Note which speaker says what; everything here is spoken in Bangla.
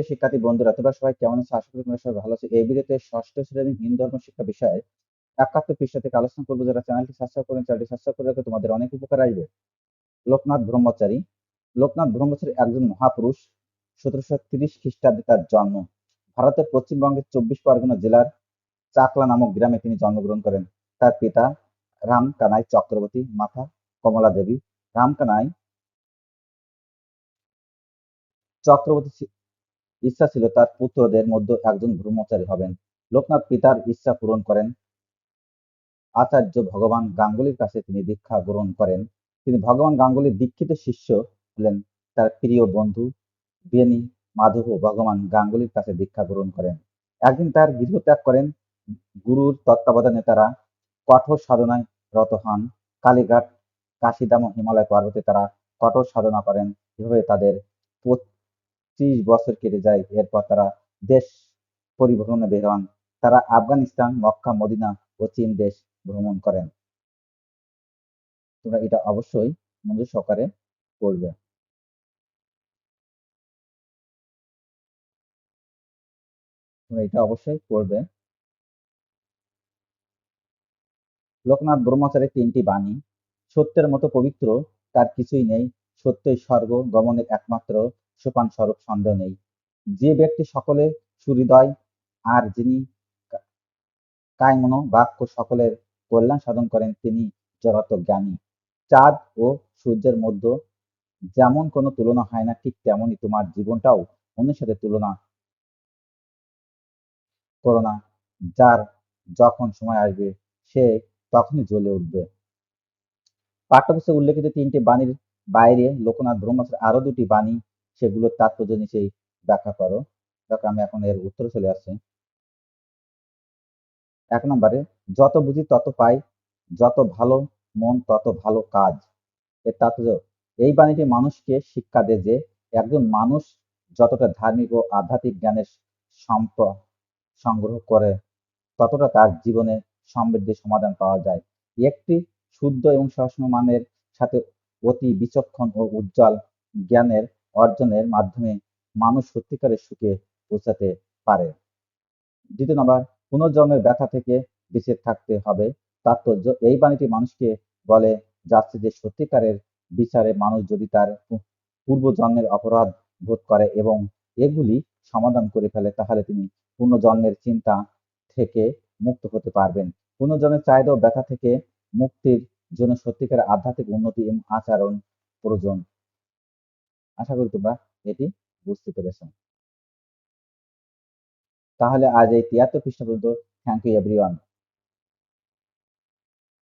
Speaker 1: সুপ্রিয় শিক্ষার্থী বন্ধুরা, তোমরা সবাই কেমন আছো? আশা করি তোমরা সবাই ভালো আছো। এই ভিডিওতে ষষ্ঠ শ্রেণির হিন্দু ধর্ম শিক্ষা বিষয়ে একাত্তর পৃষ্ঠা থেকে আলোচনা করব। যারা চ্যানেলটি সাবস্ক্রাইব করেন, চ্যানেলটি সাবস্ক্রাইব করে রাখো। তোমাদের অনেক উপকার আসবে। লোকনাথ ব্রহ্মচারী লোকনাথ ব্রহ্মচারী একজন মহাপুরুষ, সতেরোশো তিরিশ খ্রিস্টাব্দে তার জন্ম। ভারতের পশ্চিমবঙ্গের চব্বিশ পরগনা জেলার চাকলা নামক গ্রামে তিনি জন্মগ্রহণ করেন। তার পিতা রাম কানাই চক্রবর্তী, মাতা কমলা দেবী। রাম কানাই চক্রবর্তী ইচ্ছা ছিল তার পুত্রদের মধ্যে একজন ব্রহ্মচারী হবেন। লোকনাথ পিতার ইচ্ছা পূরণ করেন। আচার্য ভগবান গাঙ্গুলির কাছে তিনি দীক্ষা গ্রহণ করেন। তিনি ভগবান গাঙ্গুলির দীক্ষিত শিষ্য হলেন তার প্রিয় বন্ধু বেনি মাধব ভগবান গাঙ্গুলির কাছে দীক্ষা গ্রহণ করেন। একদিন তার গৃহত্যাগ করেন গুরুর তত্ত্বাবধানে তারা কঠোর সাধনায় রত হন। কালীঘাট কাশিদাম হিমালয় পর্বতে তারা কঠোর সাধনা করেন। এভাবে তাদের পঁচিশ বছর কেটে যায়। এরপর তারা দেশ পরিভ্রমণে বের হন। তারা আফগানিস্তান, মক্কা, মদিনা ও চীন দেশ ভ্রমণ করেন। তোমরা এটা অবশ্যই মনোযোগ সহকারে করবে এটা অবশ্যই করবে লোকনাথ ব্রহ্মচারীর তিনটি বাণী, সত্যের মতো পবিত্র, তার কিছুই নেই সত্যই স্বর্গ গমনের একমাত্র সোপান স্বরূপ, সন্দেহ নেই। যে ব্যক্তি সকলে সুহৃদয় আর যিনি কায়মনো বাক্য সকলের কল্যাণ সাধন করেন, তিনি জগত জ্ঞানী। চাঁদ ও সূর্যের মধ্যে যেমন কোনো তুলনা হয় না, ঠিক তেমনই তোমার জীবনটাও অন্যের সাথে তুলনা করো না। যার যখন সময় আসবে, সে তখনই জ্বলে উঠবে। পাঠ্যপুস্তকে উল্লেখিত তিনটি বাণীর বাইরে লোকনাথ ব্রহ্মচারীর আরও দুটি বাণী, সেগুলোর তাৎপর্য নিচেই ব্যাখ্যা করো। দেখো আমি এখন এর উত্তর চলে আসছি। এক নম্বরে, যত বুঝি তত পাই, যত ভালো মন তত ভালো কাজ। এর তাৎপর্য, এই বাণীটি মানুষকে শিক্ষা দেয় যে একজন মানুষ যতটা ধার্মিক ও আধ্যাত্মিক জ্ঞানের সম্প, সংগ্রহ করে, ততটা তার জীবনে সমৃদ্ধির সমাধান পাওয়া যায়। একটি শুদ্ধ এবং সবসময় মানের সাথে অতি বিচক্ষণ ও উজ্জ্বল জ্ঞানের অর্জনের মাধ্যমে মানুষ সত্যিকারের সুখে পৌঁছাতে পারে। দ্বিতীয় নম্বর পুনর্জন্মের ব্যথা থেকে বেঁচে থাকতে হবে। তাৎপর্য এই বাণীটি মানুষকে বলে যাচ্ছে যে সত্যিকারের বিচারে মানুষ যদি তার পূর্বজন্মের অপরাধ বোধ করে এবং এগুলি সমাধান করে ফেলে, তাহলে তিনি পুনর্জন্মের চিন্তা থেকে মুক্ত হতে পারবেন। পুনর্জন্মের চাহিদা ব্যথা থেকে মুক্তির জন্য সত্যিকার আধ্যাত্মিক উন্নতি এবং আচরণ প্রয়োজন। আশা করি তোমরা এটি বুঝতে পেরেছ। তাহলে আজ এই তিয়াত্তর পৃষ্ঠা পর্যন্ত। Thank you everyone